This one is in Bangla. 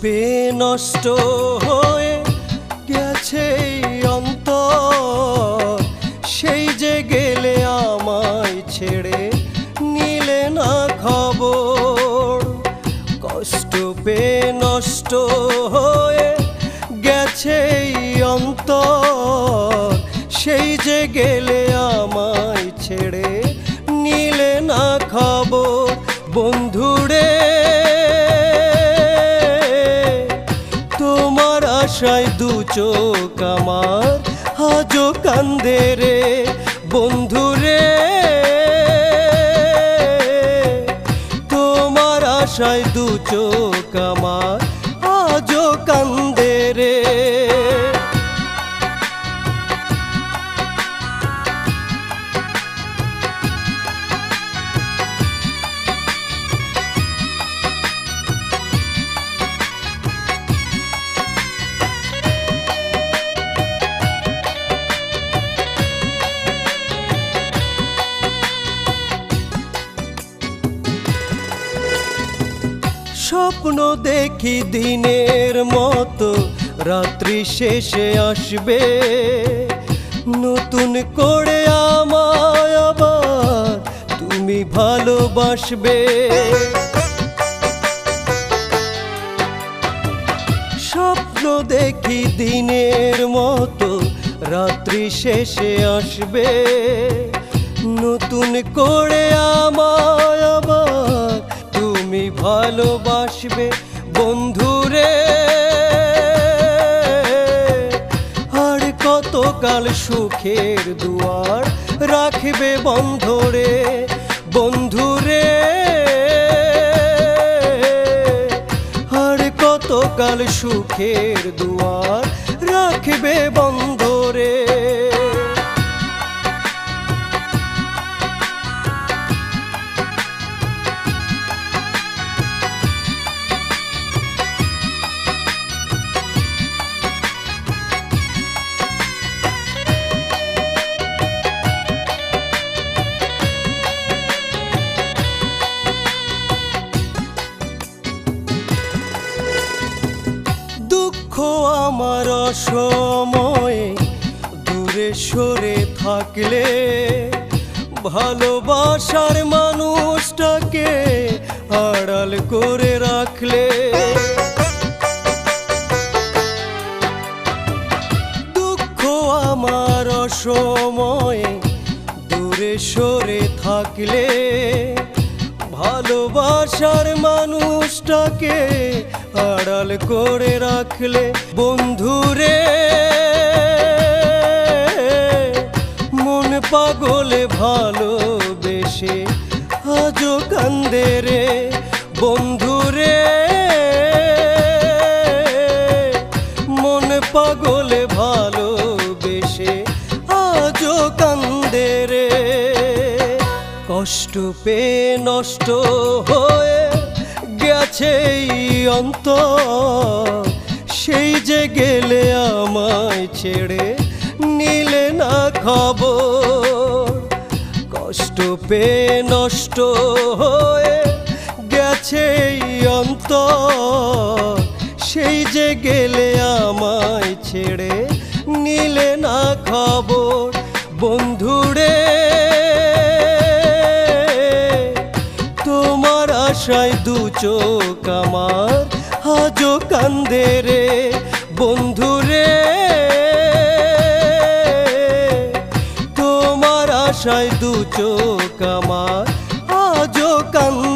পেয়ে নষ্ট হয়ে গেছে এই অন্তর। সেই যে গেলে আমায় ছেড়ে নিলে না খবর। কষ্ট পেয়ে নষ্ট হয়ে গেছে এই অন্তর। সেই যে গেলে আমায় ছেড়ে নিলে না খবর। বন্ধুরে চোখ আমার হাজো কান্দে রে, বন্ধু রে। তোমার আশায় দু চোখ আমার, আজও কান্দে রে। স্বপ্ন দেখি দিনের মতো, রাত্রি শেষে আসবে। নতুন করে আমায় আবার তুমি ভালোবাসবে। স্বপ্ন দেখি দিনের মতো, রাত্রি শেষে আসবে। নতুন করে আমায় ভালোবাসবে বন্ধুরে। আর কতকাল সুখের দুয়ার রাখবে বন্ধরে বন্ধুরে। আর কতকাল সুখের দুয়ার রাখবে দুঃখ আমার সময়ে দূরে সরে থাকলে ভালোবাসার মানুষটাকে আড়াল করে রাখলে। দুঃখ আমার সময়ে দূরে সরে থাকলে ভালোবাসার মানুষটাকে আড়াল করে রাখলে বন্ধুরে। মন পাগলে ভালোবেসে আজও কান্দে রে বন্ধুরে। মন পাগলে ভালোবেসে আজও কান্দে রে কষ্ট পেয়ে নষ্ট হয়ে গেছে অন্ত সেই যে গেলে আমায় ছেড়ে নিলে না খবর। কষ্ট পেয়ে নষ্ট হয়ে গেছে অন্ত সেই যে গেলে আমায় তোমার আশায় দু চোখ আমার হাজো কান্দে রে বন্ধু রে। তোমার আশায় দু চোখ আমার হাজো কান্দে